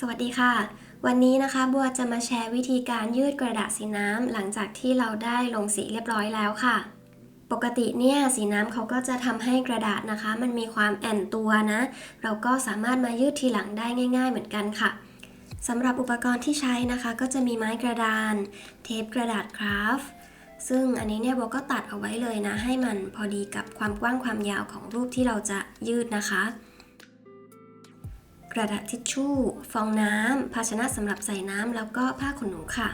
สวัสดีค่ะ วันนี้นะคะบัวจะมาแชร์วิธีการยืดกระดาษสีน้ำหลังจากที่เราได้ลงสีเรียบร้อยแล้วค่ะ ปกติเนี่ยสีน้ำเขาก็จะทำให้กระดาษนะคะ มันมีความแอนตัวนะ เราก็สามารถมายืดทีหลังได้ง่าย ๆ เหมือนกันค่ะสำหรับอุปกรณ์ที่ใช้นะคะ ก็จะมีไม้กระดาน เทปกระดาษคราฟซึ่งอันนี้เนี่ยโบก็ตัดเอาไว้เลยนะ ให้มันพอดีกับความกว้างความยาวของรูปที่เราจะยืดนะคะ กระดาษทิชชู่ ฟองน้ำ ภาชนะสำหรับใส่น้ำ แล้วก็ผ้าขนหนูค่ะ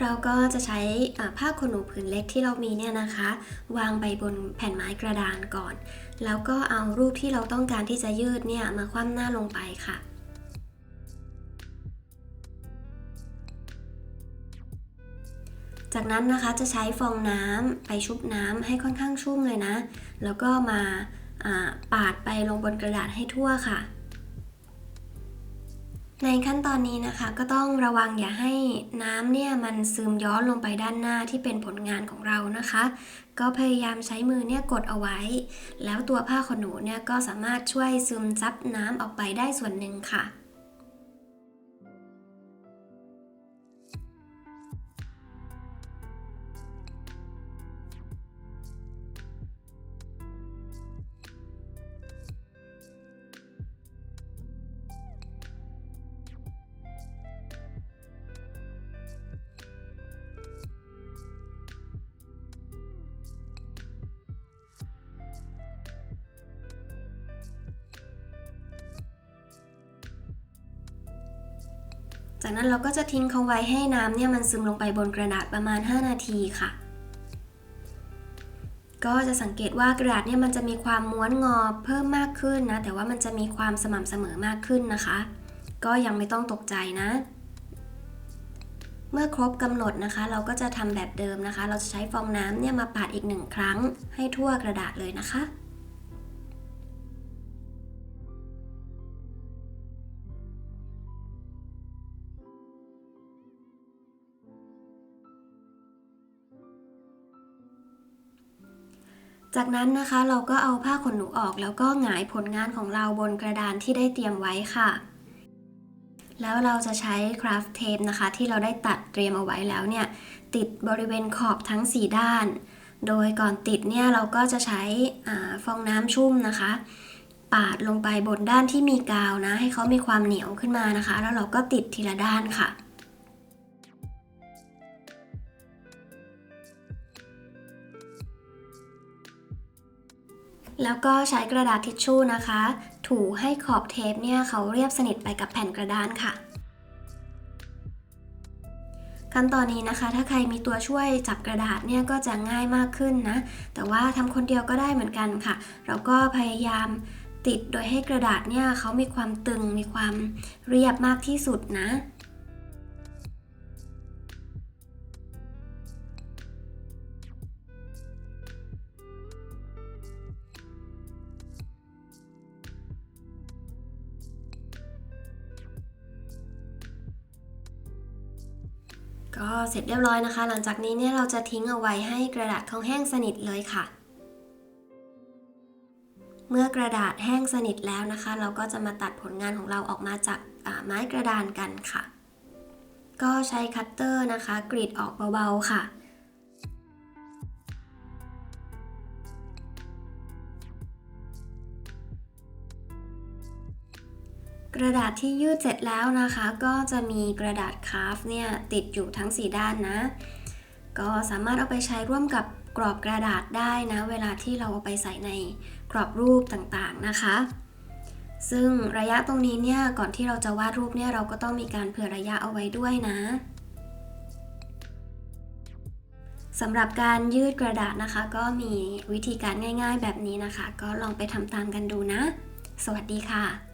เราก็จะใช้ผ้าขนหนูผืนเล็กที่เรามีเนี่ยนะคะ วางไปบนแผ่นไม้กระดานก่อน แล้วก็เอารูปที่เราต้องการที่จะยืดเนี่ยมาคว่ำหน้าลงไปค่ะ จากนั้นนะคะจะใช้ฟองน้ำไปชุบน้ำให้ค่อนข้างชุ่มเลยนะ แล้วก็มาาปาดไปลงบนกระดาษให้ทั่วค่ะ ในขั้นตอนนี้นะคะก็ต้องระวังอย่าให้น้ำเนี่ยมันซึมย้อนลงไปด้านหน้าที่เป็นผลงานของเรานะคะ ก็พยายามใช้มือเนี่ยกดเอาไว้ แล้วตัวผ้าขนหนูเนี่ยก็สามารถช่วยซึมซับน้ำออกไปได้ส่วนหนึ่งค่ะ จากนั้นเราก็จะทิ้งเขาไว้ให้น้ำเนี่ยมันซึมลงไปบนกระดาษประมาณ 5 นาทีค่ะ ก็จะสังเกตว่ากระดาษเนี่ยมันจะมีความม้วนงอเพิ่มมากขึ้นนะ แต่ว่ามันจะมีความสม่ำเสมอมากขึ้นนะคะ ก็ยังไม่ต้องตกใจนะ เมื่อครบกำหนดนะคะ เราก็จะทำแบบเดิมนะคะ เราจะใช้ฟองน้ำเนี่ยมาปาดอีกหนึ่งครั้งให้ทั่วกระดาษเลยนะคะ จากนั้นนะคะเราก็เอาผ้าขนหนูออกแล้วก็หงายผลงานของเราบนกระดานที่ได้เตรียมไว้ค่ะ แล้วเราจะใช้คราฟเทปนะคะ ที่เราได้ตัดเตรียมเอาไว้แล้วเนี่ย ติดบริเวณขอบทั้ง 4 ด้าน โดยก่อนติดเนี่ยเราก็จะใช้อฟองน้ำชุ่มนะคะ ปาดลงไปบนด้านที่มีกาวนะ ให้เขามีความเหนียวขึ้นมานะคะ แล้วเราก็ติดทีละด้านค่ะ แล้วก็ใช้กระดาษทิชชู่นะคะ ถูให้ขอบเทปเนี่ยเขาเรียบสนิทไปกับแผ่นกระดานค่ะ ขั้นตอนนี้นะคะ ถ้าใครมีตัวช่วยจับกระดาษเนี่ยก็จะง่ายมากขึ้นนะ แต่ว่าทำคนเดียวก็ได้เหมือนกันค่ะ เราก็พยายามติดโดยให้กระดาษเนี่ยเขามีความตึงมีความเรียบมากที่สุดนะ ก็เสร็จเรียบร้อยนะคะ หลังจากนี้เนี่ยเราจะทิ้งเอาไว้ให้กระดาษเขาแห้งสนิทเลยค่ะ เมื่อกระดาษแห้งสนิทแล้วนะคะ เราก็จะมาตัดผลงานของเราออกมาจากไม้กระดานกันค่ะ ก็ใช้คัตเตอร์นะคะ กรีดออกเบาๆค่ะ กระดาษที่ยืดเสร็จแล้วนะคะ ก็จะมีกระดาษคราฟเนี่ยติดอยู่ทั้ง 4 ด้านนะ ก็สามารถเอาไปใช้ร่วมกับกรอบกระดาษได้นะ เวลาที่เราเอาไปใส่ในกรอบรูปต่างๆนะคะ ซึ่งระยะตรงนี้เนี่ยก่อนที่เราจะวาดรูปเนี่ยเราก็ต้องมีการเผื่อระยะเอาไว้ด้วยนะสำหรับการยืดกระดาษนะคะ ก็มีวิธีการง่าย ๆ แบบนี้นะคะ ก็ลองไปทำตามกันดูนะ สวัสดีค่ะ